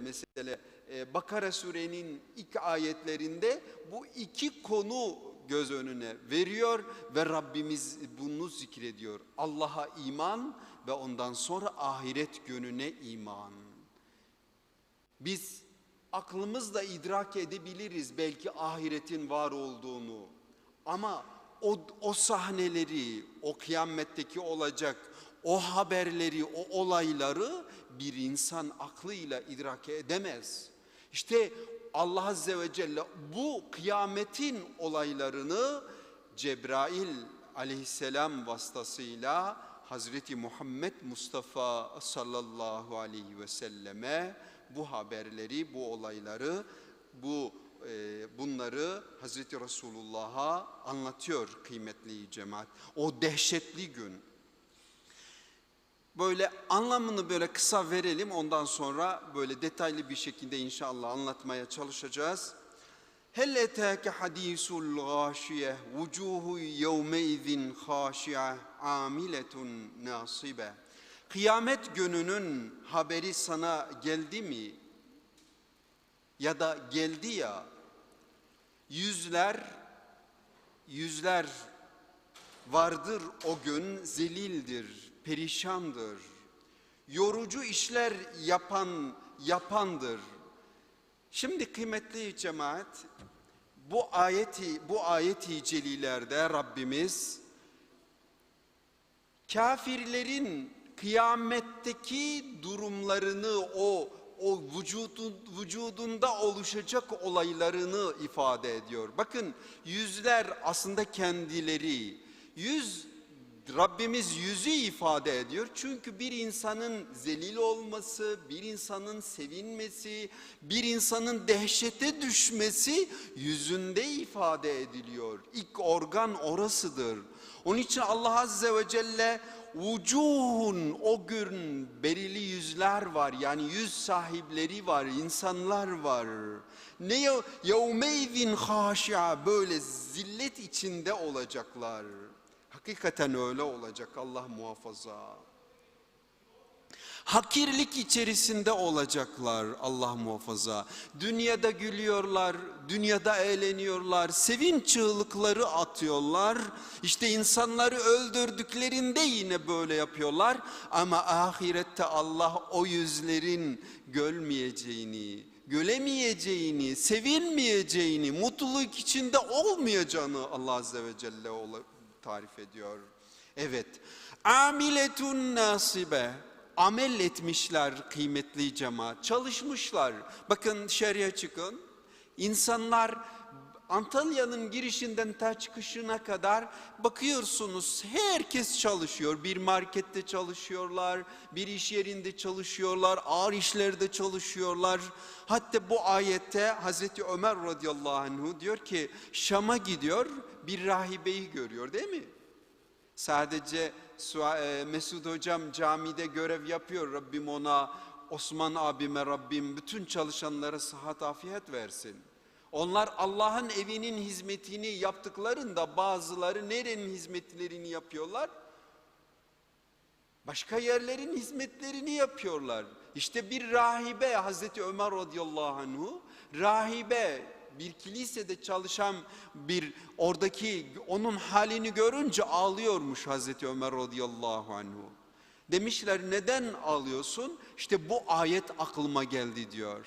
mesela e, Bakara surenin ilk ayetlerinde bu iki konu göz önüne veriyor ve Rabbimiz bunu zikrediyor. Allah'a iman ve ondan sonra ahiret gününe iman. Biz aklımızla idrak edebiliriz belki ahiretin var olduğunu. Ama o, o sahneleri, o kıyametteki olacak, o haberleri, o olayları bir insan aklıyla idrak edemez. İşte Allah Azze ve Celle bu kıyametin olaylarını Cebrail aleyhisselam vasıtasıyla Hazreti Muhammed Mustafa sallallahu aleyhi ve selleme bu haberleri, bu olayları, bu e, bunları Hazreti Resulullah'a anlatıyor kıymetli cemaat. O dehşetli gün. Böyle anlamını böyle kısa verelim ondan sonra böyle detaylı bir şekilde inşallah anlatmaya çalışacağız. Hel etâke hadîsul gâşiye vucuhu yevmeizin khâşiye amiletun nasibe. Kıyamet gününün haberi sana geldi mi? Ya da geldi ya yüzler yüzler vardır o gün zelildir, perişandır. Yorucu işler yapan yapandır. Şimdi kıymetli cemaat bu ayeti bu ayeti celilerde Rabbimiz kafirlerin kıyametteki durumlarını o o vücudun, vücudunda oluşacak olaylarını ifade ediyor. Bakın yüzler aslında kendileri. Yüz Rabbimiz yüzü ifade ediyor. Çünkü bir insanın zelil olması, bir insanın sevinmesi, bir insanın dehşete düşmesi yüzünde ifade ediliyor. İlk organ orasıdır. Onun için Allah Azze ve Celle vucuhun o gün belirli yüzler var. Yani yüz sahipleri var, insanlar var. Ne yevmeydin haşia böyle zillet içinde olacaklar. Hakikaten öyle olacak Allah muhafaza. Hakirlik içerisinde olacaklar Allah muhafaza. Dünyada gülüyorlar, dünyada eğleniyorlar, sevinç çığlıkları atıyorlar. İşte insanları öldürdüklerinde yine böyle yapıyorlar. Ama ahirette Allah o yüzlerin gölmeyeceğini, gölemeyeceğini, sevinmeyeceğini, mutluluk içinde olmayacağını Allah Azze ve Celle tarif ediyor. Evet. Amiletun nasibe. Amel etmişler kıymetli cemaat. Çalışmışlar. Bakın dışarıya çıkın. İnsanlar Antalya'nın girişinden ta çıkışına kadar bakıyorsunuz herkes çalışıyor. Bir markette çalışıyorlar, bir iş yerinde çalışıyorlar, ağır işlerde çalışıyorlar. Hatta bu ayette Hazreti Ömer radıyallahu anhu diyor ki Şam'a gidiyor bir rahibeyi görüyor değil mi? Sadece Mesud hocam camide görev yapıyor Rabbim ona Osman abime Rabbim bütün çalışanlara sıhhat afiyet versin. Onlar Allah'ın evinin hizmetini yaptıklarında bazıları nerenin hizmetlerini yapıyorlar? Başka yerlerin hizmetlerini yapıyorlar. İşte bir rahibe Hazreti Ömer radıyallahu anhu rahibe bir kilisede çalışan bir oradaki onun halini görünce ağlıyormuş Hazreti Ömer radıyallahu anhu. Demişler neden ağlıyorsun? İşte bu ayet aklıma geldi diyor.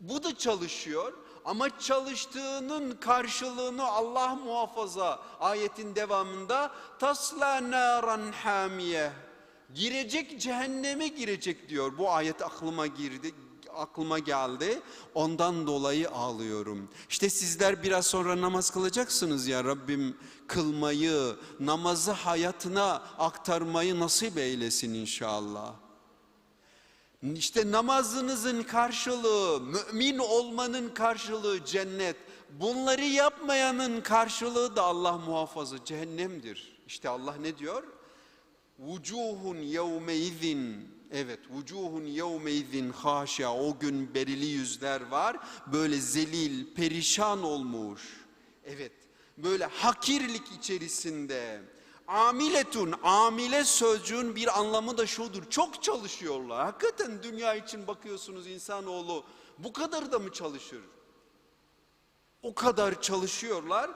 Bu da çalışıyor ama çalıştığının karşılığını Allah muhafaza ayetin devamında tasla naran hamiye girecek cehenneme girecek diyor. Bu ayet aklıma girdi aklıma geldi. Ondan dolayı ağlıyorum. İşte sizler biraz sonra namaz kılacaksınız ya Rabbim kılmayı, namazı hayatına aktarmayı nasip eylesin inşallah. İşte namazınızın karşılığı, mümin olmanın karşılığı cennet. Bunları yapmayanın karşılığı da Allah muhafaza cehennemdir. İşte Allah ne diyor? Vucuhun yevmeizin Evet, vucuhun yevmeizin haşa o gün berili yüzler var. Böyle zelil, perişan olmuş. Evet, böyle hakirlik içerisinde. Amiletun, amile sözcüğün bir anlamı da şudur. Çok çalışıyorlar. Hakikaten dünya için bakıyorsunuz insanoğlu bu kadar da mı çalışır? O kadar çalışıyorlar.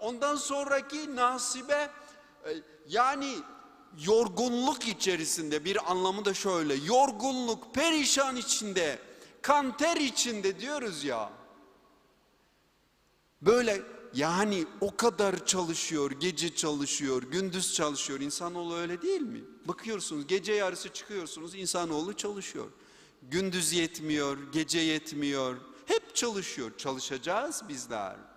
Ondan sonraki nasibe e, yani yorgunluk içerisinde bir anlamı da şöyle. Yorgunluk, perişan içinde, kan ter içinde diyoruz ya. Böyle yani o kadar çalışıyor, gece çalışıyor, gündüz çalışıyor. İnsanoğlu öyle değil mi? Bakıyorsunuz gece yarısı çıkıyorsunuz, insanoğlu çalışıyor. Gündüz yetmiyor, gece yetmiyor. Hep çalışıyor. Çalışacağız bizler.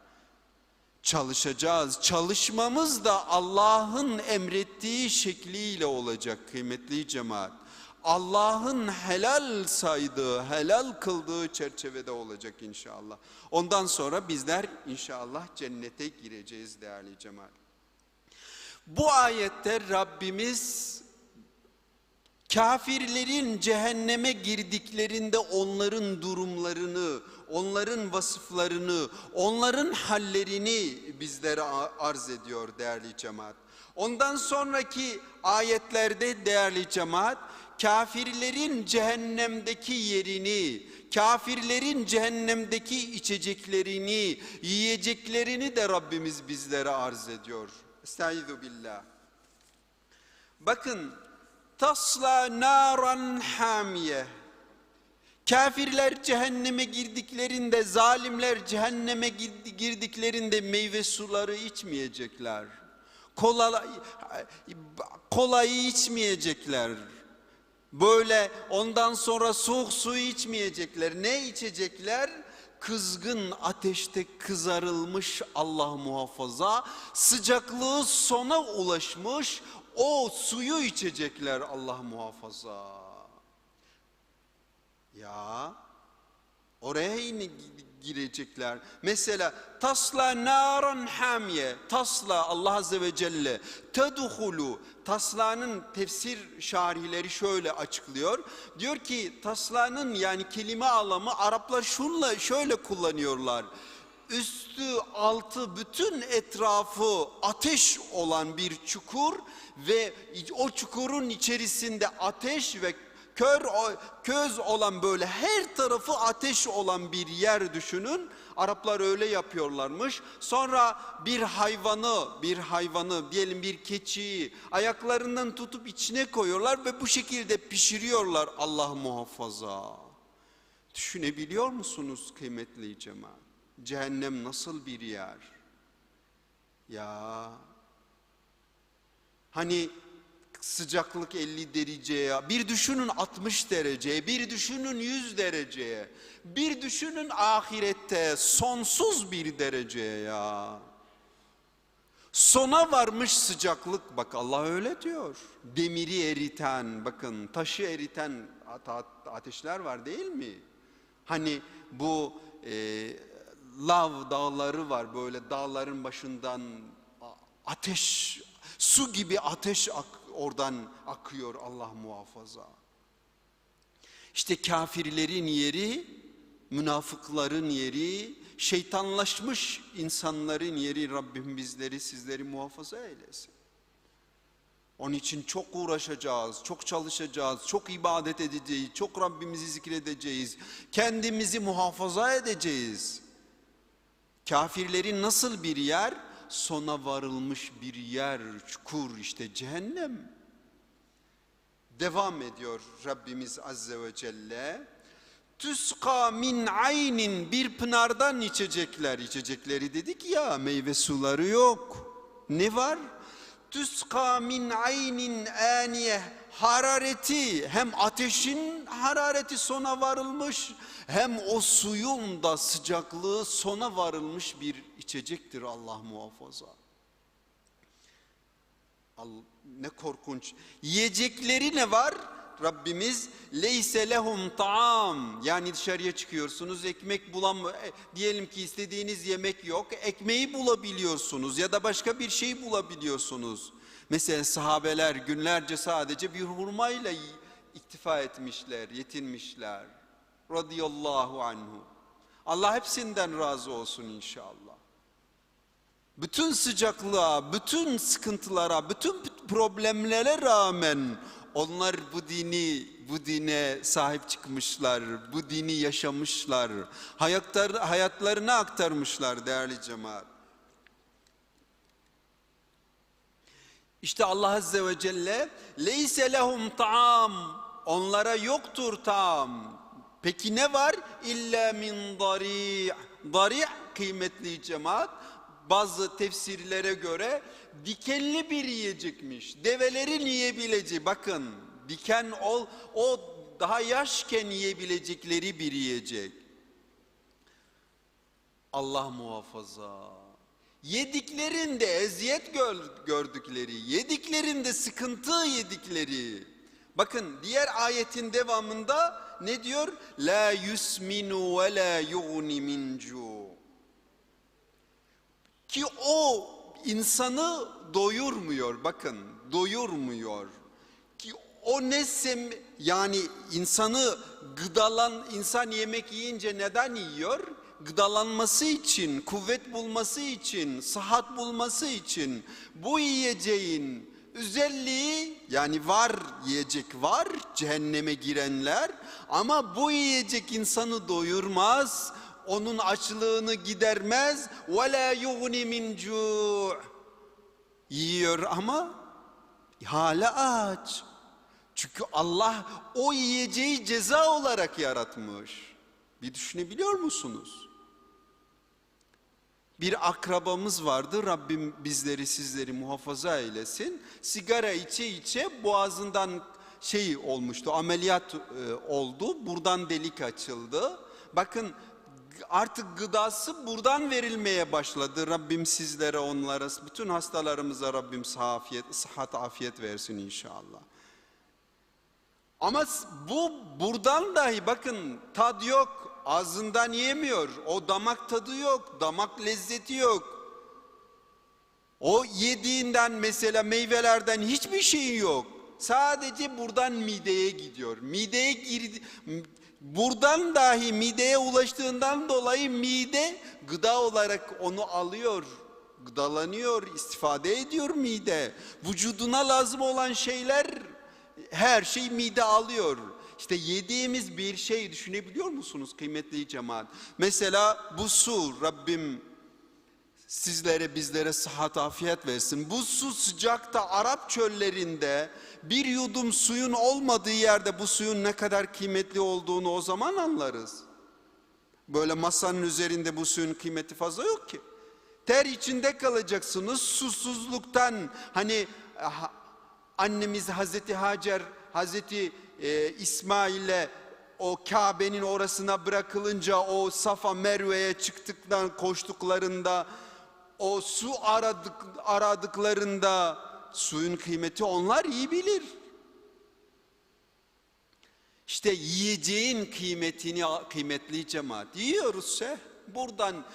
Çalışacağız. Çalışmamız da Allah'ın emrettiği şekliyle olacak kıymetli cemaat. Allah'ın helal saydığı, helal kıldığı çerçevede olacak inşallah. Ondan sonra bizler inşallah cennete gireceğiz değerli cemaat. Bu ayette Rabbimiz kafirlerin cehenneme girdiklerinde onların durumlarını, onların vasıflarını, onların hallerini bizlere arz ediyor değerli cemaat. Ondan sonraki ayetlerde değerli cemaat, kafirlerin cehennemdeki yerini, kafirlerin cehennemdeki içeceklerini, yiyeceklerini de Rabbimiz bizlere arz ediyor. Estaizu billah. Bakın, tasla naran hamiye. Kafirler cehenneme girdiklerinde, zalimler cehenneme girdiklerinde meyve suları içmeyecekler. Kola, kolayı içmeyecekler. Böyle ondan sonra soğuk su içmeyecekler. Ne içecekler? Kızgın ateşte kızarılmış Allah muhafaza, sıcaklığı sona ulaşmış o suyu içecekler Allah muhafaza. Ya oraya girecekler. Mesela tasla naran hamiye. Tasla Allah Azze ve Celle tedhulu. Taslanın tefsir şarihleri şöyle açıklıyor. Diyor ki taslanın yani kelime anlamı Araplar şunla şöyle kullanıyorlar. Üstü altı bütün etrafı ateş olan bir çukur ve o çukurun içerisinde ateş ve kör köz olan böyle her tarafı ateş olan bir yer düşünün. Araplar öyle yapıyorlarmış. Sonra bir hayvanı, bir hayvanı diyelim bir keçiyi ayaklarından tutup içine koyuyorlar ve bu şekilde pişiriyorlar Allah muhafaza. Düşünebiliyor musunuz kıymetli cemaat? Cehennem nasıl bir yer? Ya hani sıcaklık 50 dereceye, bir düşünün 60 dereceye, bir düşünün 100 dereceye, bir düşünün ahirette sonsuz bir dereceye ya. Sona varmış sıcaklık bak Allah öyle diyor. Demiri eriten bakın taşı eriten ateşler var değil mi? Hani bu e, lav dağları var böyle dağların başından ateş su gibi ateş ak, oradan akıyor Allah muhafaza. İşte kafirlerin yeri, münafıkların yeri, şeytanlaşmış insanların yeri Rabbim bizleri sizleri muhafaza eylesin. Onun için çok uğraşacağız, çok çalışacağız, çok ibadet edeceğiz, çok Rabbimizi zikredeceğiz, kendimizi muhafaza edeceğiz. Kafirlerin nasıl bir yer? Sona varılmış bir yer, çukur işte cehennem. Devam ediyor Rabbimiz Azze ve Celle. Tüska min aynin bir pınardan içecekler. içecekleri dedik ya meyve suları yok. Ne var? Tüska min aynin aniye harareti hem ateşin harareti sona varılmış hem o suyun da sıcaklığı sona varılmış bir içecektir Allah muhafaza. Ne korkunç. Yiyecekleri ne var? Rabbimiz leyse lehum taam yani dışarıya çıkıyorsunuz ekmek bulam e, diyelim ki istediğiniz yemek yok ekmeği bulabiliyorsunuz ya da başka bir şey bulabiliyorsunuz. Mesela sahabeler günlerce sadece bir hurmayla iktifa etmişler, yetinmişler. Radıyallahu anhu. Allah hepsinden razı olsun inşallah. bütün sıcaklığa, bütün sıkıntılara, bütün problemlere rağmen onlar bu dini, bu dine sahip çıkmışlar, bu dini yaşamışlar, hayatlar, hayatlarına aktarmışlar değerli cemaat. İşte Allah Azze ve Celle leyse lehum taam onlara yoktur taam. Peki ne var? İlla min dari' dari' kıymetli cemaat bazı tefsirlere göre dikenli bir yiyecekmiş. Develerin yiyebileceği bakın diken ol o daha yaşken yiyebilecekleri bir yiyecek. Allah muhafaza. Yediklerinde eziyet gördükleri, yediklerinde sıkıntı yedikleri. Bakın diğer ayetin devamında ne diyor? La yusminu ve la yughni min Ki o insanı doyurmuyor. Bakın doyurmuyor. Ki o ne sem yani insanı gıdalan insan yemek yiyince neden yiyor? gıdalanması için, kuvvet bulması için, sıhhat bulması için bu yiyeceğin özelliği yani var yiyecek var cehenneme girenler ama bu yiyecek insanı doyurmaz, onun açlığını gidermez ve la yughni min Yiyor ama hala aç. Çünkü Allah o yiyeceği ceza olarak yaratmış. Bir düşünebiliyor musunuz? Bir akrabamız vardı. Rabbim bizleri sizleri muhafaza eylesin. Sigara içe içe boğazından şey olmuştu. Ameliyat e, oldu. Buradan delik açıldı. Bakın artık gıdası buradan verilmeye başladı. Rabbim sizlere onlara bütün hastalarımıza Rabbim sıhhat, sıhhat afiyet versin inşallah. Ama bu buradan dahi bakın tad yok ağzından yemiyor. O damak tadı yok, damak lezzeti yok. O yediğinden mesela meyvelerden hiçbir şey yok. Sadece buradan mideye gidiyor. Mideye girdi, buradan dahi mideye ulaştığından dolayı mide gıda olarak onu alıyor, gıdalanıyor, istifade ediyor mide. Vücuduna lazım olan şeyler her şey mide alıyor. İşte yediğimiz bir şey düşünebiliyor musunuz kıymetli cemaat? Mesela bu su Rabbim sizlere bizlere sıhhat afiyet versin. Bu su sıcakta Arap çöllerinde bir yudum suyun olmadığı yerde bu suyun ne kadar kıymetli olduğunu o zaman anlarız. Böyle masanın üzerinde bu suyun kıymeti fazla yok ki. Ter içinde kalacaksınız susuzluktan hani annemiz Hazreti Hacer Hazreti e, İsmail'le o Kabe'nin orasına bırakılınca o Safa Merve'ye çıktıktan koştuklarında o su aradık, aradıklarında suyun kıymeti onlar iyi bilir. İşte yiyeceğin kıymetini kıymetli cemaat yiyoruz şey. Buradan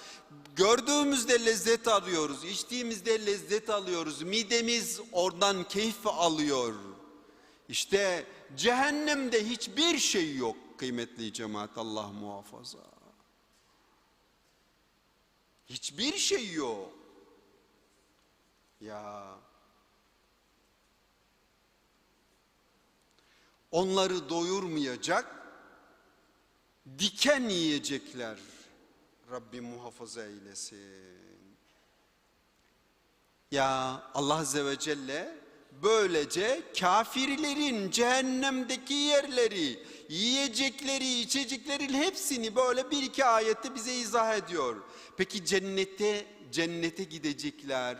gördüğümüzde lezzet alıyoruz, içtiğimizde lezzet alıyoruz. Midemiz oradan keyif alıyor. İşte cehennemde hiçbir şey yok kıymetli cemaat Allah muhafaza. Hiçbir şey yok. Ya onları doyurmayacak diken yiyecekler. Rabbim muhafaza eylesin. Ya Allah Azze ve Celle Böylece kafirlerin cehennemdeki yerleri, yiyecekleri, içeceklerin hepsini böyle bir iki ayette bize izah ediyor. Peki cennete, cennete gidecekler.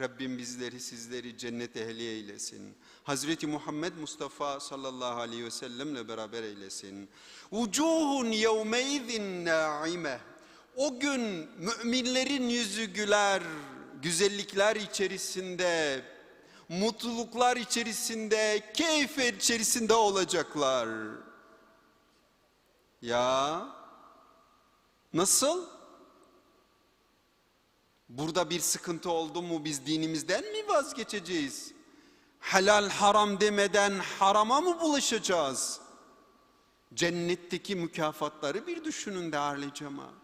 Rabbim bizleri sizleri cennet ehli eylesin. Hazreti Muhammed Mustafa sallallahu aleyhi ve sellemle beraber eylesin. Ucuhun yevmeizin naime. O gün müminlerin yüzü güler, güzellikler içerisinde, mutluluklar içerisinde, keyif içerisinde olacaklar. Ya nasıl? Burada bir sıkıntı oldu mu biz dinimizden mi vazgeçeceğiz? Helal haram demeden harama mı bulaşacağız? Cennetteki mükafatları bir düşünün değerli cemaat.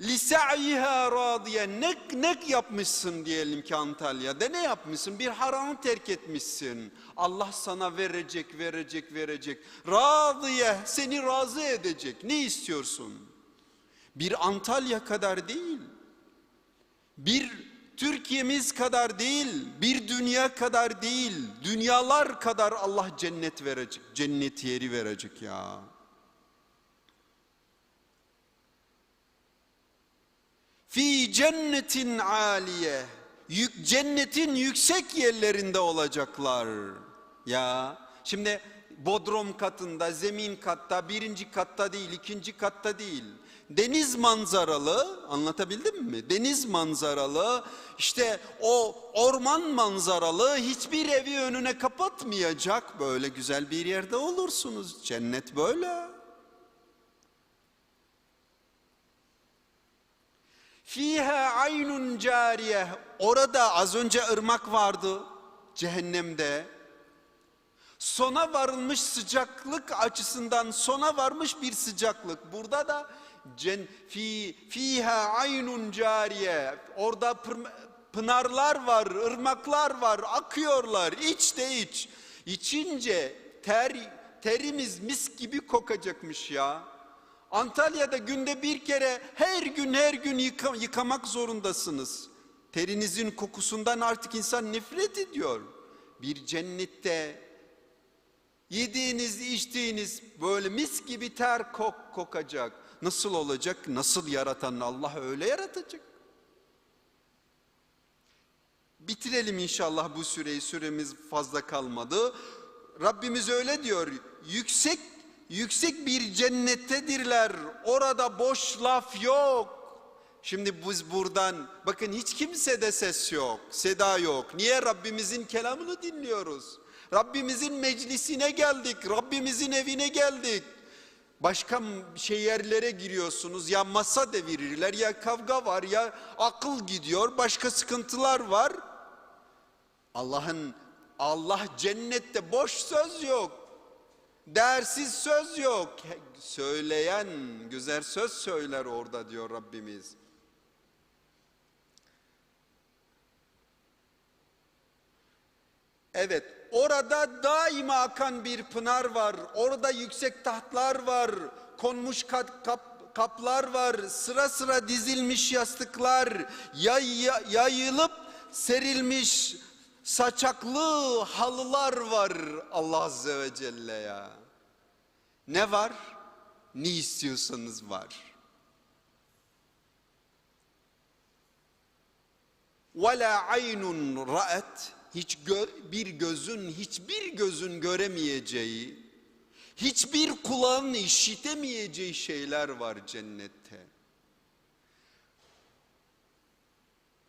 Lisa'yiha radiye ne, ne yapmışsın diyelim ki Antalya'da. Ne yapmışsın? Bir haramı terk etmişsin. Allah sana verecek verecek verecek. Radiye seni razı edecek. Ne istiyorsun? Bir Antalya kadar değil. Bir Türkiye'miz kadar değil. Bir dünya kadar değil. Dünyalar kadar Allah cennet verecek cennet yeri verecek ya fi cennetin aliye yük, cennetin yüksek yerlerinde olacaklar. Ya şimdi bodrum katında zemin katta birinci katta değil ikinci katta değil. Deniz manzaralı anlatabildim mi? Deniz manzaralı işte o orman manzaralı hiçbir evi önüne kapatmayacak. Böyle güzel bir yerde olursunuz. Cennet böyle Fiha aynun cariye. Orada az önce ırmak vardı cehennemde. Sona varılmış sıcaklık açısından sona varmış bir sıcaklık. Burada da cen fi fiha aynun cariye. Orada pınarlar var, ırmaklar var, akıyorlar. İç de iç. İçince ter terimiz mis gibi kokacakmış ya. Antalya'da günde bir kere her gün her gün yıka- yıkamak zorundasınız. Terinizin kokusundan artık insan nefret ediyor. Bir cennette yediğiniz içtiğiniz böyle mis gibi ter kok kokacak. Nasıl olacak? Nasıl yaratan Allah öyle yaratacak. Bitirelim inşallah bu süreyi. Süremiz fazla kalmadı. Rabbimiz öyle diyor. Yüksek yüksek bir cennettedirler. Orada boş laf yok. Şimdi biz buradan bakın hiç kimsede ses yok, seda yok. Niye Rabbimizin kelamını dinliyoruz? Rabbimizin meclisine geldik, Rabbimizin evine geldik. Başka şey yerlere giriyorsunuz ya masa devirirler ya kavga var ya akıl gidiyor başka sıkıntılar var. Allah'ın Allah cennette boş söz yok. Dersiz söz yok. Söyleyen güzel söz söyler orada diyor Rabbimiz. Evet, orada daima akan bir pınar var. Orada yüksek tahtlar var. Konmuş kat, kap, kaplar var. Sıra sıra dizilmiş yastıklar. Yay, yayılıp serilmiş saçaklı halılar var Allah Azze ve Celle ya. Ne var? Ne istiyorsanız var. Ve la aynun hiç gö bir gözün hiçbir gözün göremeyeceği hiçbir kulağın işitemeyeceği şeyler var cennette.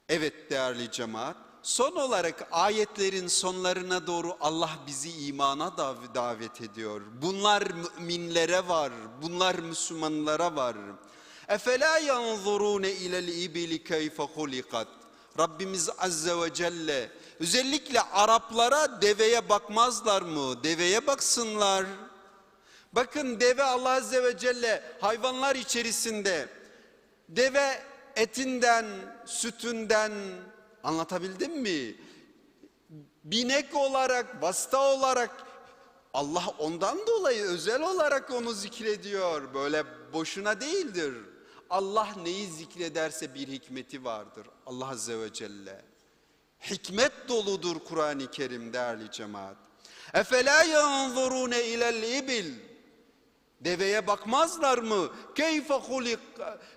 Evet değerli cemaat son olarak ayetlerin sonlarına doğru Allah bizi imana dav- davet ediyor. Bunlar müminlere var, bunlar Müslümanlara var. Efela yanzurune ilel ibili keyfe hulikat. Rabbimiz Azze ve Celle özellikle Araplara deveye bakmazlar mı? Deveye baksınlar. Bakın deve Allah Azze ve Celle hayvanlar içerisinde deve etinden, sütünden anlatabildim mi? Binek olarak, vasıta olarak Allah ondan dolayı özel olarak onu zikrediyor. Böyle boşuna değildir. Allah neyi zikrederse bir hikmeti vardır. Allah Azze ve Celle. Hikmet doludur Kur'an-ı Kerim değerli cemaat. Efela yanzurune ilel ibil. Deveye bakmazlar mı? Keyfe hulik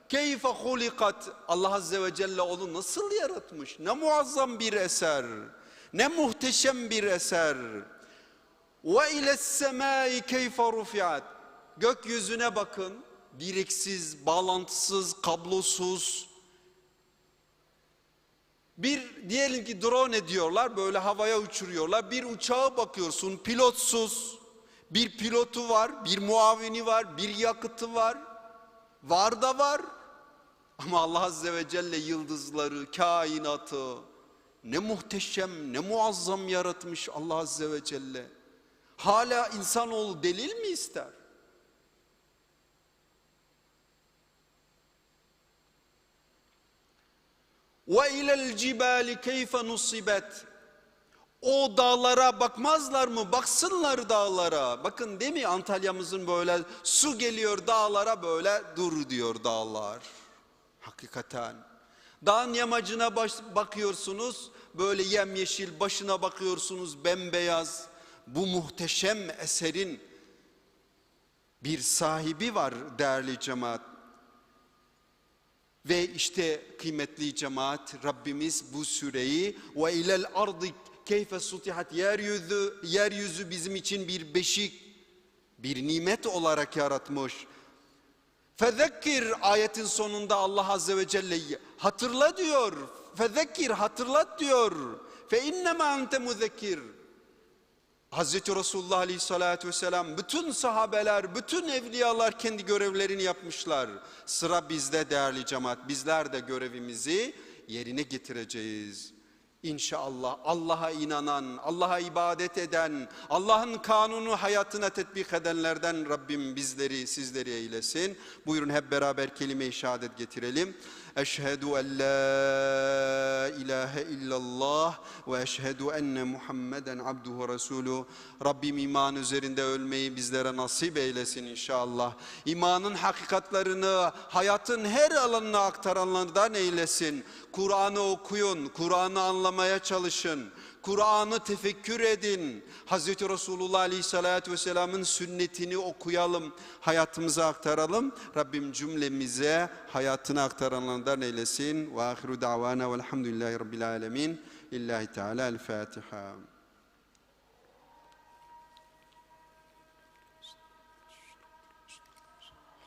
keyfe hulikat. Allah Azze ve Celle onu nasıl yaratmış? Ne muazzam bir eser. Ne muhteşem bir eser. Ve ile semai keyfe rufiat. Gökyüzüne bakın. Direksiz, bağlantısız, kablosuz. Bir diyelim ki drone ediyorlar böyle havaya uçuruyorlar. Bir uçağa bakıyorsun pilotsuz. Bir pilotu var, bir muavini var, bir yakıtı var. Var da var. Ama Allah Azze ve Celle yıldızları, kainatı ne muhteşem, ne muazzam yaratmış Allah Azze ve Celle. Hala insanoğlu delil mi ister? Ve ilel cibali keyfe nusibet. O dağlara bakmazlar mı? Baksınlar dağlara. Bakın değil mi Antalya'mızın böyle su geliyor dağlara böyle dur diyor dağlar. Hakikaten. Dağın yamacına baş- bakıyorsunuz böyle yemyeşil başına bakıyorsunuz bembeyaz. Bu muhteşem eserin bir sahibi var değerli cemaat. Ve işte kıymetli cemaat Rabbimiz bu süreyi ve ilel ardı keyfe sutihat yeryüzü yeryüzü bizim için bir beşik bir nimet olarak yaratmış. Fezekkir ayetin sonunda Allah Azze ve Celle hatırla diyor. Fezekkir hatırlat diyor. Fe innema ente muzekkir. Hazreti Resulullah Aleyhisselatü Vesselam bütün sahabeler, bütün evliyalar kendi görevlerini yapmışlar. Sıra bizde değerli cemaat. Bizler de görevimizi yerine getireceğiz. İnşallah Allah'a inanan, Allah'a ibadet eden, Allah'ın kanunu hayatına tetbik edenlerden Rabbim bizleri, sizleri eylesin. Buyurun hep beraber kelime-i şehadet getirelim. Eşhedü en la ilahe illallah ve eşhedü enne Muhammeden abduhu resulü. Rabbim iman üzerinde ölmeyi bizlere nasip eylesin inşallah. İmanın hakikatlarını hayatın her alanına aktaranlardan eylesin. Kur'an'ı okuyun, Kur'an'ı anlamaya çalışın. Kur'an'ı tefekkür edin. Hazreti Resulullah Aleyhisselatü Vesselam'ın sünnetini okuyalım, hayatımıza aktaralım. Rabbim cümlemize hayatını aktaranlardan eylesin. Ve ahiru davana velhamdülillahi rabbil alemin. İllahi Teala el Fatiha.